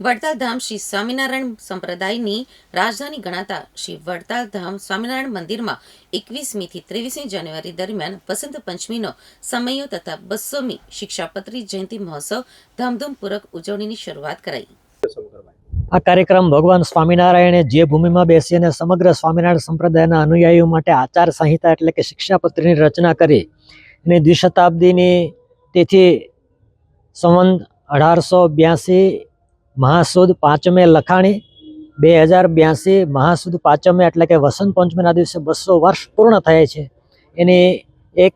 વડતાલ ધામ શ્રી સ્વામિનારાયણ સંપ્રદાયની રાજધાની ગણાતા શ્રી વડતાલ ધામ સ્વામિનારાયણ મંદિરમાં એકવીસમીથી ત્રેવીસમી જાન્યુઆરી દરમિયાન વસંત પંચમીનો સમયો તથા બસોમી શિક્ષાપત્રી જયંતિ મહોત્સવ ધામધૂમપૂર્વક ઉજવણીની શરૂઆત કરાઈ. આ કાર્યક્રમ ભગવાન સ્વામિનારાયણે જે ભૂમિમાં બેસી અને સમગ્ર સ્વામિનારાયણ સંપ્રદાયના અનુયાયીઓ માટે આચાર સંહિતા એટલે કે શિક્ષાપત્રીની રચના કરી અને દ્વિશતાબ્દીની તેથી સંવંત અઢારસો બ્યાસી મહાસુદ પાંચમે લખાણી બે હજાર બ્યાસી મહાસુદ પાંચમે એટલે કે વસંત પંચમીના દિવસે બસો વર્ષ પૂર્ણ થાય છે. એની એક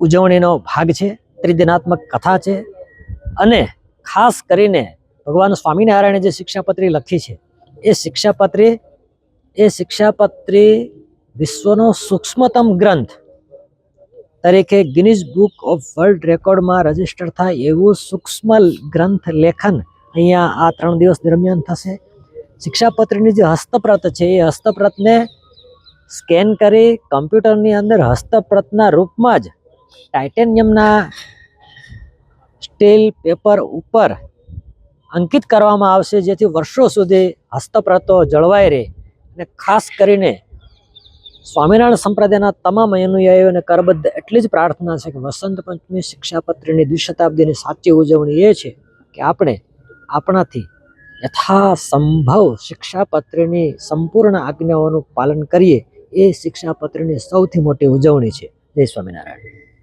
ઉજવણીનો ભાગ છે, ત્રિદિનાત્મક કથા છે અને ખાસ કરીને ભગવાન સ્વામિનારાયણે જે શિક્ષાપત્રી લખી છે, એ શિક્ષાપત્રી એ શિક્ષાપત્રી વિશ્વનો સૂક્ષ્મતમ ગ્રંથ તરીકે ગિનિઝ બુક ઓફ વર્લ્ડ રેકોર્ડમાં રજિસ્ટર થાય એવું સૂક્ષ્મ ગ્રંથ લેખન અહીંયા આ ત્રણ દિવસ દરમિયાન થશે. શિક્ષાપત્રીની જે હસ્તપ્રત છે, એ હસ્તપ્રતને સ્કેન કરી કમ્પ્યુટરની અંદર હસ્તપ્રતના રૂપમાં જ ટાઇટેનિયમના સ્ટીલ પેપર ઉપર અંકિત કરવામાં આવશે, જેથી વર્ષો સુધી હસ્તપ્રતો જળવાઈ રહે. અને ખાસ કરીને સ્વામિનારાયણ સંપ્રદાયના તમામ અનુયાયીઓને કરબદ્ધ, એટલી જ પ્રાર્થના છે કે વસંત પંચમી શિક્ષાપત્રીની દ્વિશતાબ્દીની સાચી ઉજવણી એ છે કે આપણે આપણાથી યથાસંભવ શિક્ષાપત્રની સંપૂર્ણ આજ્ઞાઓનું પાલન કરીએ, એ શિક્ષાપત્રની સૌથી મોટી ઉજવણી છે. જય સ્વામિનારાયણ.